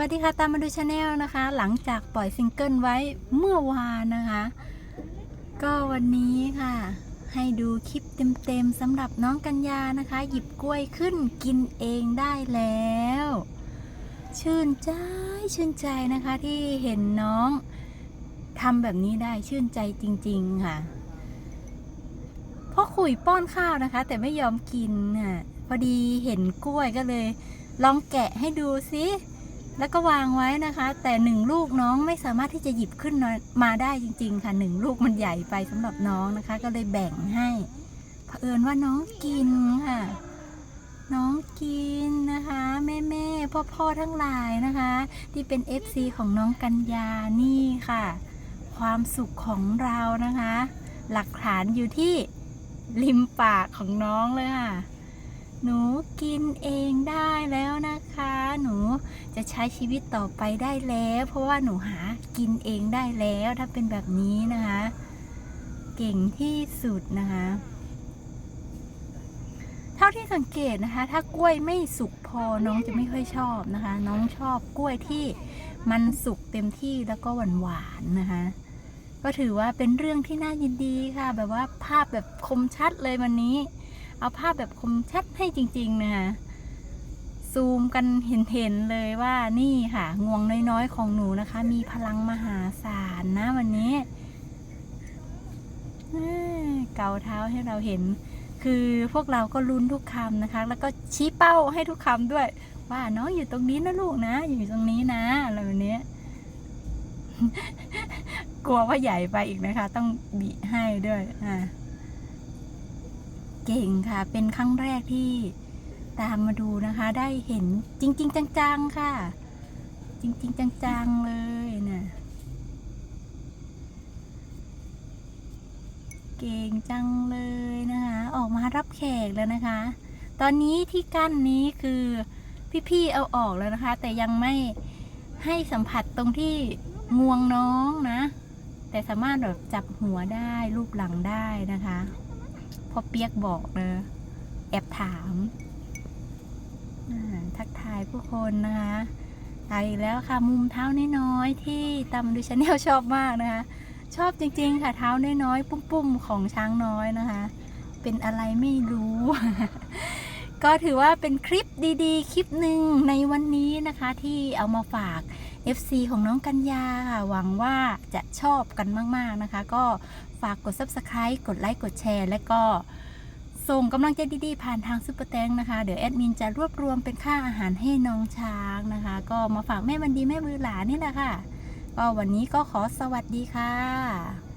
วัสดีค่ะตามมาดูชาแนลนะคะ หลังจากปล่อยซิงเกิลไว้เมื่อวานนะคะ ก็วันนี้ค่ะ ให้ดูคลิปเต็มๆสำหรับน้องกัญญานะคะ หยิบกล้วยขึ้นกินเองได้แล้ว ชื่นใจชื่นใจนะคะที่เห็นน้องทำแบบนี้ได้ชื่นใจจริง ๆ ค่ะพ่อขุยป้อนข้าวนะคะ แต่ไม่ยอมกินค่ะพอดีเห็นกล้วยก็เลย ลองแกะให้ดูซิ แล้วก็วางไว้นะคะ แต่หนึ่งลูกน้องไม่สามารถที่จะหยิบขึ้นมาได้จริง ๆ ค่ะหนึ่งลูกมันใหญ่ไปสำหรับน้องนะคะ ก็เลยแบ่งให้เผอิญว่าน้องกินค่ะ น้องกินนะคะ แม่แม่พ่อพ่อๆทั้งหลายนะคะ ที่เป็น FC ของน้องกัญญานี่ค่ะ ความสุขของเรานะคะ หลักฐานอยู่ที่ริมปากของน้องเลยค่ะ หนูกินเองได้แล้วนะคะ จะใช้ชีวิตต่อไปได้แล้ว เพราะว่าหนูหากินเองได้แล้วถ้าเป็นแบบนี้นะคะ เก่งที่สุดนะคะ เท่าที่สังเกตนะคะ ถ้ากล้วยไม่สุกพอน้องจะไม่ค่อยชอบนะคะ น้องชอบกล้วยที่มันสุกเต็มที่แล้วก็หวานหวานๆนะคะ ก็ถือว่าเป็นเรื่องที่น่ายินดีค่ะ แบบว่าภาพแบบคมชัดเลยวันนี้ เอาภาพแบบคมชัดให้จริง ๆ นะคะ ซูมกันเห็นๆเลยว่านี่ค่ะ งวงน้อยๆของหนูนะคะ มีพลังมหาศาลนะวันนี้เอ้ยเกาเท้าให้เราเห็น คือพวกเราก็ลุ้นทุกคำนะคะ แล้วก็ชี้เป้าให้ทุกคำด้วย ว่าน้องอยู่ตรงนี้นะลูกนะ อยู่ตรงนี้นะอะไรแบบนี้กลัวว่าใหญ่ไปอีกนะคะ ต้องบีให้ด้วยอ่าเก่งค่ะ เป็นครั้งแรกที่ ตามมาดูนะคะ ได้เห็นจริง ๆ จังๆค่ะ จริง ๆ จังๆเลยนะเก่งจังเลยนะคะ ออกมารับแขกแล้วนะคะ ตอนนี้ที่กั้นนี้คือพี่ๆเอาออกแล้วนะคะ แต่ยังไม่ให้สัมผัสตรงที่งวงน้องนะ แต่สามารถแบบจับหัวได้รูปหลังได้นะคะพอเปียกบอกเลยแอบถาม ทักทายผู้คนนะคะไปแล้วค่ะมุมเท้าน้อยๆที่ตามดูชาแนลชอบมากนะคะ ชอบจริงๆค่ะเท้าน้อยๆปุ้มๆของช้างน้อยนะคะ เป็นอะไรไม่รู้ ก็ถือว่าเป็นคลิปดีๆ คลิปหนึ่งในวันนี้นะคะที่เอามาฝาก FC ของน้องกัญญาค่ะ หวังว่าจะชอบกันมากๆนะคะ ก็ฝากกด Subscribe กดไลค์กดแชร์ และก็ ส่งกำลังใจดีๆ ผ่านทางซุปเปอร์แตงนะคะ เดี๋ยวแอดมินจะรวบรวมเป็นค่าอาหารให้น้องช้างนะคะ ก็มาฝากแม่บันดีแม่บือหลานนี่แหละค่ะ ก็วันนี้ก็ขอสวัสดีค่ะ